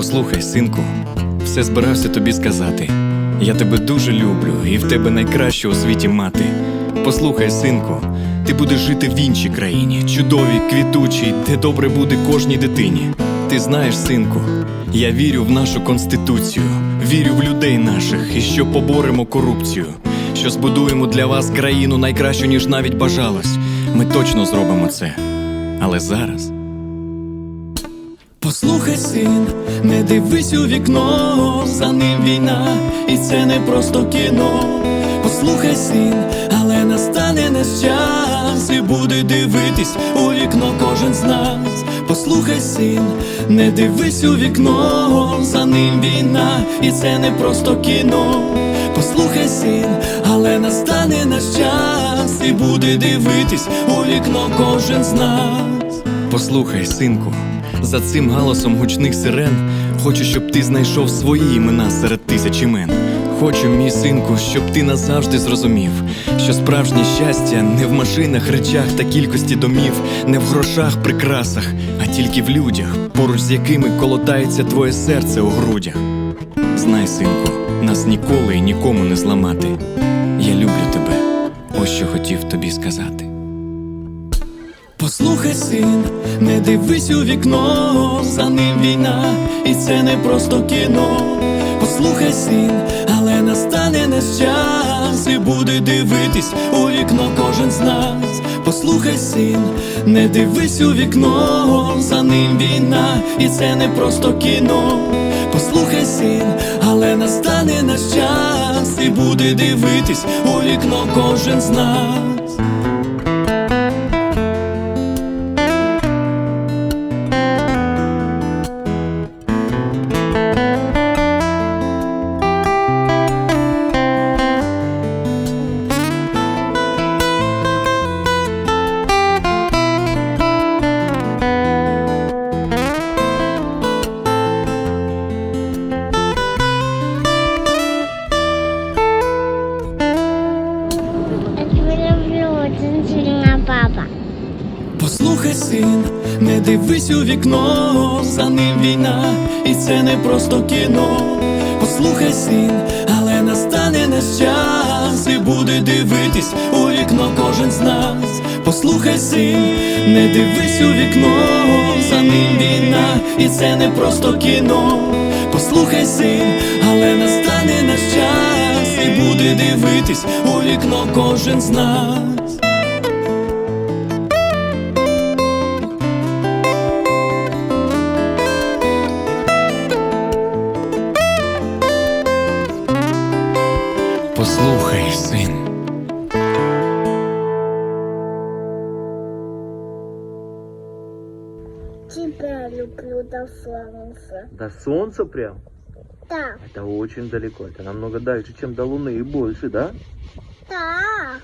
Послухай, синку, все збирався тобі сказати. Я тебе дуже люблю, і в тебе найкраща у світі мати. Послухай, синку, ти будеш жити в іншій країні, чудовій, квітучій, де добре буде кожній дитині. Ти знаєш, синку, я вірю в нашу конституцію, вірю в людей наших і що поборемо корупцію, що збудуємо для вас країну найкращу, ніж навіть бажалось. Ми точно зробимо це. Але зараз. Послухай, син, не дивись у вікно, за ним війна, і це не просто кіно. Послухай, син, але настане наш час, і буде дивитись у вікно кожен з нас. Послухай, син, не дивись у вікно, за ним війна, і це не просто кіно. Послухай, син, але настане наш час, і буде дивитись у вікно кожен з нас. Послухай, синку, за цим галасом гучних сирен Хочу, щоб ти знайшов свої імена серед тисяч імен. Хочу, мій синку, щоб ти назавжди зрозумів, що справжнє щастя не в машинах, речах та кількості домів, не в грошах, прикрасах, а тільки в людях, поруч з якими колотається твоє серце у грудях. Знай, синку, нас ніколи і нікому не зламати. Я люблю тебе, ось що хотів тобі сказати. Послухай, син, не дивись у вікно, за ним війна, і це не просто кіно. Послухай, син, але настане наш час, і буде дивитись у вікно кожен з нас. Послухай, син, не дивись у вікно, за ним війна, і це не просто кіно. Послухай, син, але настане наш час, і буде дивитись у вікно кожен з нас. Сильно, папа. Послухай, син, не дивись у вікно, за ним війна, і це не просто кіно. Послухай, син, але настане наш час, і буде дивитись у вікно кожен з нас. Послухай, син, не дивись у вікно, за ним війна, і це не просто кіно. Послухай, син, але настане наш час, і буде дивитись у вікно кожен з нас. Послухай, син. Тебя люблю до солнца. До солнца прям? Да, Это очень далеко. Это намного дальше, чем до Луны и больше, да? да.